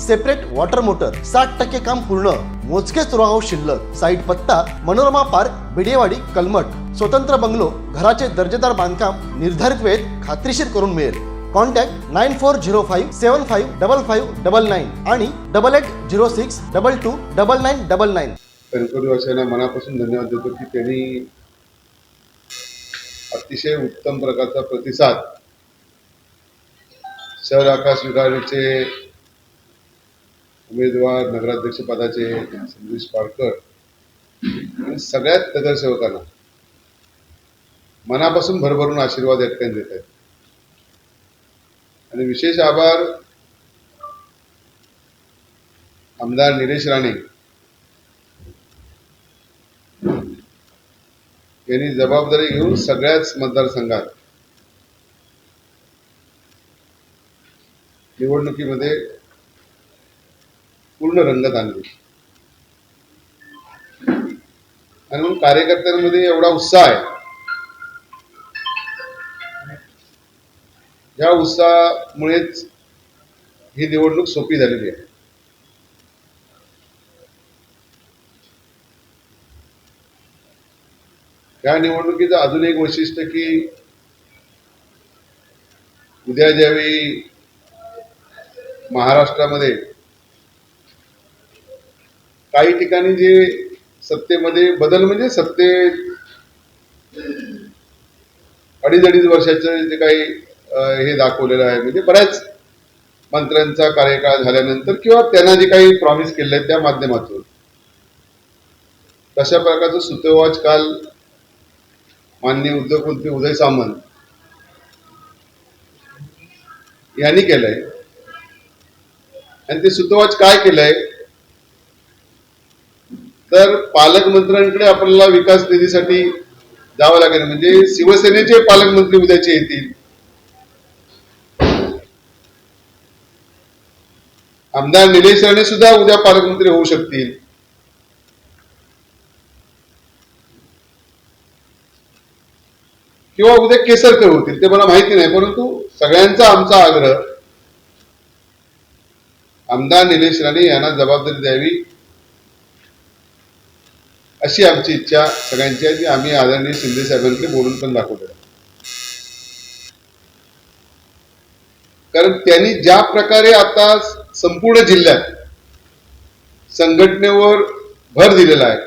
Separate water motor साठ टक्के काम पूर्ण मोजकेच रोहाव शिल्लक. साईट पत्ता मनोरमा पार्क बिडेवाडी कलमट. स्वतंत्र बंगलो घराचे दर्जेदार बांधकाम निर्धारित वेळेत खात्रीशीर करून मिळेल. Contact nine four zero five seven five double five double nine आणि double eight zero six double two double nine double nine. कणकवलीवासियांना मनापासून धन्यवाद देतो की त्यांनी अतिशय उत्तम प्रकारचा प्रतिसाद शहर आकाश विभागाचे उमेदवार नगराध्यक्ष पदाचे संदेश पारकर आणि सगळ्यात नगरसेवकांना मनापासून भरभरून आशीर्वाद या ठिकाणी देत आहेत. आणि विशेष आभार आमदार निलेश राणे यांनी जबाबदारी घेऊन सगळ्याच मतदारसंघात निवडणुकीमध्ये पूर्ण रंगत आणली आणि म्हणून कार्यकर्त्यांमध्ये एवढा उत्साह आहे. या उत्साहामुळेच ही निवडणूक सोपी झालेली आहे. या निवडणुकीचं अजून एक वैशिष्ट्य की उद्या ज्यावेळी महाराष्ट्रामध्ये काही ठिकाणी जे सत्तेमध्ये बदल म्हणजे सत्ते अडीच अडीच वर्षाचं जे काही हे दाखवलेलं आहे. म्हणजे बऱ्याच मंत्र्यांचा कार्यकाळ झाल्यानंतर किंवा त्यांना जे काही प्रॉमिस केले त्या माध्यमातून. तशा प्रकारचं सुतोवाच काल माननीय उद्योगमंत्री उदय सामंत यांनी केलंय. आणि ते सुतोवाच काय केलंय? तर पालकमंत्र्यांकडे आपल्याला विकास निधीसाठी जावं लागेल. म्हणजे शिवसेनेचे पालकमंत्री उद्याचे येतील. आमदार निलेश राणे सुद्धा उद्या पालकमंत्री होऊ शकतील. किंवा उद्या केसरकर होतील ते मला माहिती नाही परंतु सगळ्यांचा आमचा आग्रह आमदार निलेश राणे यांना जबाबदारी द्यावी अशी आमची इच्छा सगळ्यांची आहे ती आम्ही आदरणीय शिंदे साहेबांकडे बोलून पण दाखवतो. कारण त्यांनी ज्या प्रकारे आता संपूर्ण जिल्ह्यात संघटनेवर भर दिलेला आहे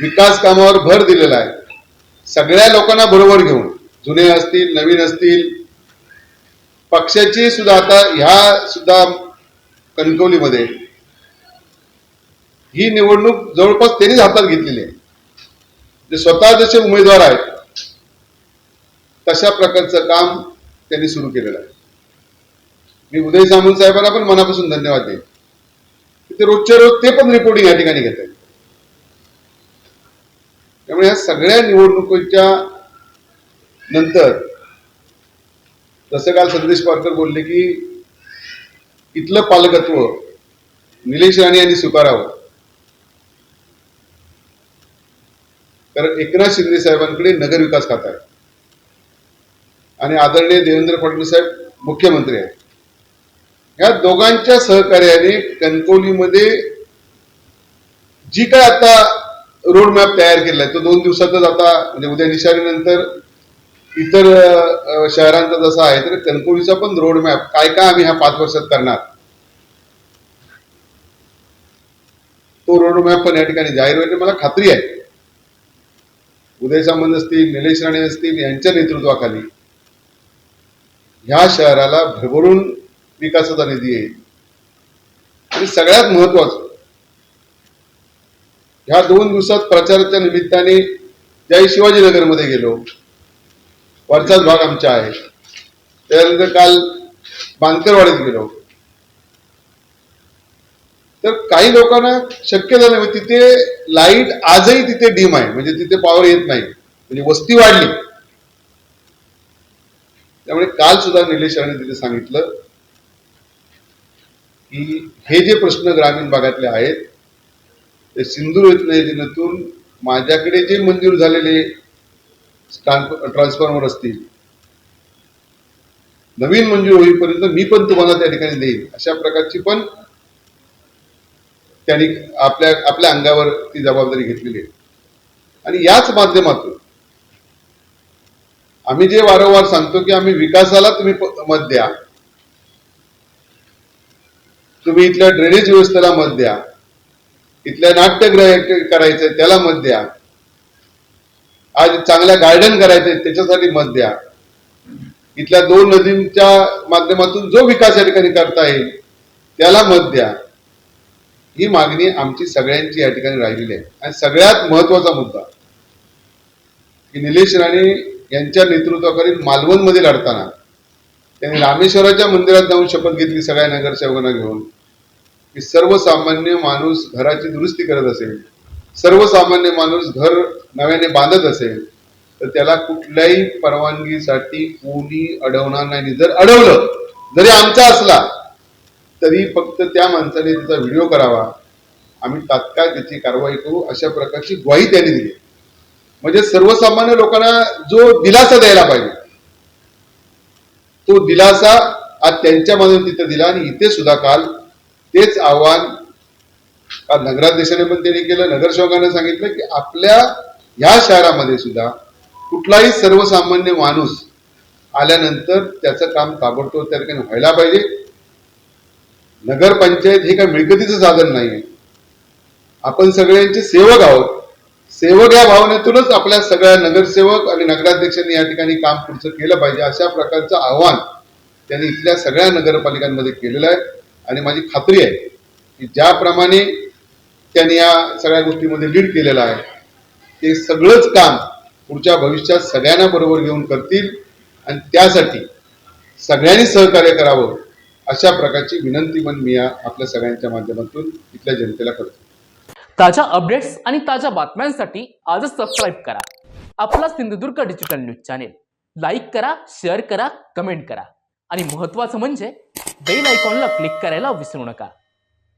विकास कामावर भर दिलेला आहे सगळ्या लोकांना बरोबर घेऊन जुने असतील नवीन असतील पक्षाची सुद्धा आता ह्या सुद्धा कणकवलीमध्ये ही निवडणूक जवळपास त्यांनीच हातात घेतलेली आहे. जे स्वतः जसे उमेदवार आहेत तशा प्रकारचं काम त्यांनी सुरू केलेलं आहे. मी उदय सामंत साहेबांना पण मनापासून धन्यवाद देईन. ते रोजच्या रोज ते पण रिपोर्टिंग या ठिकाणी घेत आहेत. त्यामुळे या सगळ्या निवडणुकीच्या नंतर जसं काल संदेश पारकर बोलले की इथलं पालकत्व निलेश राणे यांनी स्वीकारावं. कारण एकनाथ शिंदे साहेबांकडे नगर विकास आहे. आणि आदरणीय देवेंद्र फडणवीस साहेब मुख्यमंत्री आहेत. या दोघांच्या सहकार्याने कणकवलीमध्ये जी काय आता रोड मॅप तयार केलाय तो दोन दिवसातच आता म्हणजे उद्या निशाणीनंतर इतर शहरांचा जसा आहे तर कणकवलीचा पण रोड मॅप काय काय आम्ही ह्या पाच वर्षात करणार? तो रोड मॅप पण या ठिकाणी जाहीर होईल मला खात्री आहे. उदय सामंत असतील निलेश राणे असतील यांच्या नेतृत्वाखाली ह्या शहराला भरभरून विकासाचा निधी येईल. आणि सगळ्यात महत्वाचं ह्या दोन दिवसात प्रचाराच्या निमित्ताने ज्याही शिवाजीनगरमध्ये गेलो वरचाच भाग आमचा आहे. त्यानंतर काल बांकरवाडीत गेलो. तर काही लोकांना शक्य झालं म्हणजे तिथे लाइट आजही तिथे डीम आहे. म्हणजे तिथे पॉवर येत नाही. म्हणजे वस्ती वाढली. त्यामुळे काल सुद्धा निलेश तिथे सांगितलं की हे जे प्रश्न ग्रामीण भागातले आहेत ते सिंधूर योजनेतून माझ्याकडे जे मंजूर झालेले ट्रान्सफॉर्मर असतील नवीन मंजूर होईपर्यंत मी पण तुम्हाला त्या ठिकाणी देईन. अशा प्रकारची पण त्यांनी आपल्या आपल्या अंगावर ती जबाबदारी घेतलेली आहे. आणि याच माध्यमातून आम्ही जे वारंवार सांगतो की आम्ही विकासाला तुम्ही मत द्या. तुम्ही इथल्या ड्रेनेज व्यवस्थेला मत द्या. इथल्या नाट्यग्रह करायचंय त्याला मत द्या. आज चांगल्या गार्डन करायचंय त्याच्यासाठी मत द्या. इथल्या दोन नदींच्या माध्यमातून जो विकास या ठिकाणी करता येईल त्याला मत द्या. ही मागणी आमची सगळ्यांची या ठिकाणी राहिलेली आहे. आणि सगळ्यात महत्त्वाचा मुद्दा की निलेश राणे यांच्या नेतृत्वाखाली मालवणमध्ये लढताना त्यांनी रामेश्वराच्या मंदिरात जाऊन शपथ घेतली सगळ्या नगरसेवकांना घेऊन की सर्वसामान्य माणूस घराची दुरुस्ती करत असेल सर्वसामान्य माणूस घर नव्याने बांधत असेल तर त्याला कुठल्याही परवानगीसाठी कोणी अडवणार नाही. जर अडवलं जरी आमचा असला तरी फक्त त्या माणसाने त्याचा व्हिडिओ करावा. आम्ही तात्काळ त्याची कारवाई करू अशा प्रकारची ग्वाही त्यांनी दिली. म्हणजे सर्वसामान्य लोकांना जो दिलासा द्यायला पाहिजे तो दिलासा आज त्यांच्या मधून तिथे दिला आणि इथे सुद्धा काल तेच आव्हान काल नगराध्यक्षाने पण त्यांनी केलं नगरसेवकांनी सांगितलं की आपल्या ह्या शहरामध्ये सुद्धा कुठलाही सर्वसामान्य माणूस आल्यानंतर त्याचं काम ताबडतोब त्या ठिकाणी व्हायला पाहिजे. नगरपंचायत हे काय मिळकतीचं साधन नाहीये. आपण सगळ्यांचे सेवक आहोत. सेवक या भावनेतूनच आपल्या सगळ्या नगरसेवक आणि नगराध्यक्षांनी या ठिकाणी काम पुढचं केलं पाहिजे अशा प्रकारचं आव्हान त्यांनी इथल्या सगळ्या नगरपालिकांमध्ये केलेलं आहे. आणि माझी खात्री आहे की ज्याप्रमाणे त्यांनी या सगळ्या गोष्टीमध्ये लीड केलेलं आहे ते सगळंच काम पुढच्या भविष्यात सगळ्यांना बरोबर घेऊन करतील. आणि त्यासाठी सगळ्यांनी सहकार्य करावं. अशा प्रकारची विनंती पण मी आपल्या सगळ्यांच्या माध्यमातून इथल्या जनतेला करतो. ताज्या अपडेट्स आणि ताज्या बातम्यांसाठी आजच सबस्क्राईब करा. आपला Sindhudurg digital news channel like करा शेअर करा कमेंट करा. आणि महत्त्वाचं म्हणजे बेल आयकॉनला क्लिक करायला विसरू नका.